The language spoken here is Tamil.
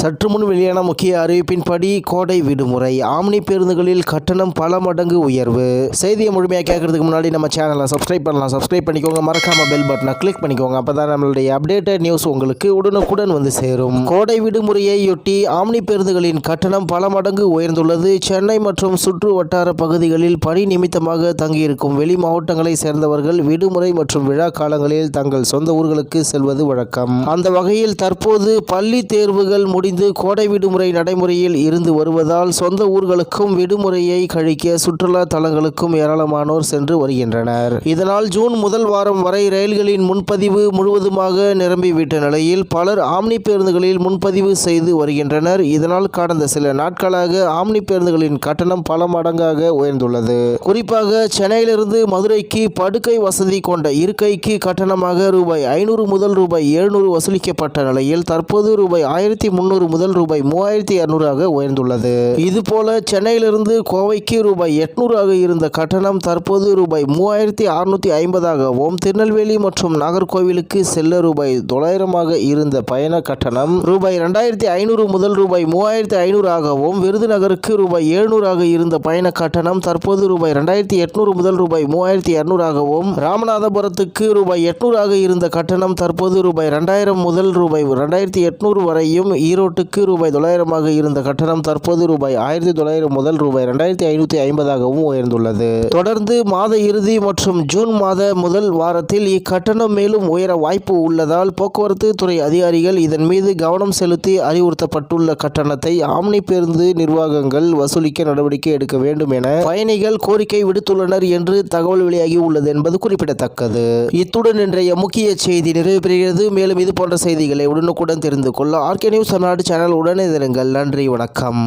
சற்று முன் வெளியான முக்கிய அறிவிப்பின்படி கோடை விடுமுறை ஆம்னி பேருந்துகளில் கட்டணம் பல மடங்கு உயர்வு. செய்தியை முழுமையாக கேட்கறதுக்கு முன்னாடி நம்ம சேனலை சப்ஸ்கிரைப் பண்ணலாம். சப்ஸ்கிரைப் பண்ணிக்கோங்க. மறக்காம பெல் பட்டனை கிளிக் பண்ணிக்கோங்க. அப்பதான் நம்மளுடைய அப்டேட்டட் நியூஸ் உங்களுக்கு உடனுக்குடன் வந்து சேரும். கோடை விடுமுறையையொட்டி ஆம்னி பேருந்துகளின் கட்டணம் பல மடங்கு உயர்ந்துள்ளது. சென்னை மற்றும் சுற்று வட்டார பகுதிகளில் பணி நிமித்தமாக தங்கியிருக்கும் வெளி மாவட்டங்களை சேர்ந்தவர்கள் விடுமுறை மற்றும் விழா காலங்களில் தங்கள் சொந்த ஊர்களுக்கு செல்வது வழக்கம். அந்த வகையில் தற்போது பள்ளி தேர்வுகள் முடி முடிந்து கோடை விடுமுறை நடைமுறையில் இருந்து வருவதால் சொந்த ஊர்களுக்கும் விடுமுறையை கழிக்க சுற்றுலா தலங்களுக்கும் ஏராளமானோர் சென்று வருகின்றனர். இதனால் ஜூன் முதல் வாரம் வரை ரயில்களின் முன்பதிவு முழுவதுமாக நிரம்பிவிட்ட நிலையில் பலர் ஆம்னி பேருந்துகளில் முன்பதிவு செய்து வருகின்றனர். இதனால் கடந்த சில நாட்களாக ஆம்னி பேருந்துகளின் கட்டணம் பல மடங்காக உயர்ந்துள்ளது. குறிப்பாக சென்னையிலிருந்து மதுரைக்கு படுக்கை வசதி கொண்ட இருக்கைக்கு கட்டணமாக ரூபாய் ஐநூறு முதல் ரூபாய் எழுநூறு வசூலிக்கப்பட்ட நிலையில் தற்போது ரூபாய் ஆயிரத்தி முன்னூறு முந்நூறு முதல் ரூபாய் மூவாயிரத்தி இரநூறாக உயர்ந்துள்ளது. இதுபோல சென்னையிலிருந்து கோவைக்கு ரூபாய் எட்நூறாக இருந்த கட்டணம் தற்போது ரூபாய் மூவாயிரத்தி அறுநூத்தி ஐம்பதாகவும் திருநெல்வேலி மற்றும் நாகர்கோவிலுக்கு செல்ல ரூபாய் தொள்ளாயிரமாக இருந்த பயண கட்டணம் ரூபாய் இரண்டாயிரத்தி ஐநூறு முதல் ரூபாய் மூவாயிரத்தி ஐநூறாகவும் விருதுநகருக்கு ரூபாய் எழுநூறாக இருந்த பயண கட்டணம் தற்போது ரூபாய் ரெண்டாயிரத்தி எட்நூறு முதல் ரூபாய் மூவாயிரத்தி இரநூறாகவும் ராமநாதபுரத்துக்கு ரூபாய் எட்நூறாக இருந்த கட்டணம் தற்போது ரூபாய் ரெண்டாயிரம் முதல் ரூபாய் ரெண்டாயிரத்தி எட்நூறு வரையும் ஈரோடு ரோட்டுக்கு ரூபாய் தொள்ளாயிரமாக இருந்த கட்டணம் தற்போது ரூபாய் ஆயிரத்தி தொள்ளாயிரம் முதல் ரூபாய் ரெண்டாயிரத்தி ஐநூற்றி ஐம்பதாகவும் உயர்ந்துள்ளது. தொடர்ந்து மாத இறுதி மற்றும் ஜூன் மாத முதல் வாரத்தில் இக்கட்டணம் மேலும் உயர வாய்ப்பு உள்ளதால் போக்குவரத்து துறை அதிகாரிகள் இதன் மீது கவனம் செலுத்தி அறிவுறுத்தப்பட்டுள்ள கட்டணத்தை ஆம்னி பேருந்து நிர்வாகங்கள் வசூலிக்க நடவடிக்கை எடுக்க வேண்டும் என பயணிகள் கோரிக்கை விடுத்துள்ளனர் என்று தகவல் வெளியாகி உள்ளது என்பது குறிப்பிடத்தக்கது. இத்துடன் இன்றைய முக்கிய செய்தி நிறைவு பெறுகிறது மேலும் இது போன்ற செய்திகளை உடனுக்குடன் தெரிந்து கொள்ள ஆர்கே நியூஸ் தமிழ்நாடு சேனல் உடனே இருங்கள் நன்றி வணக்கம்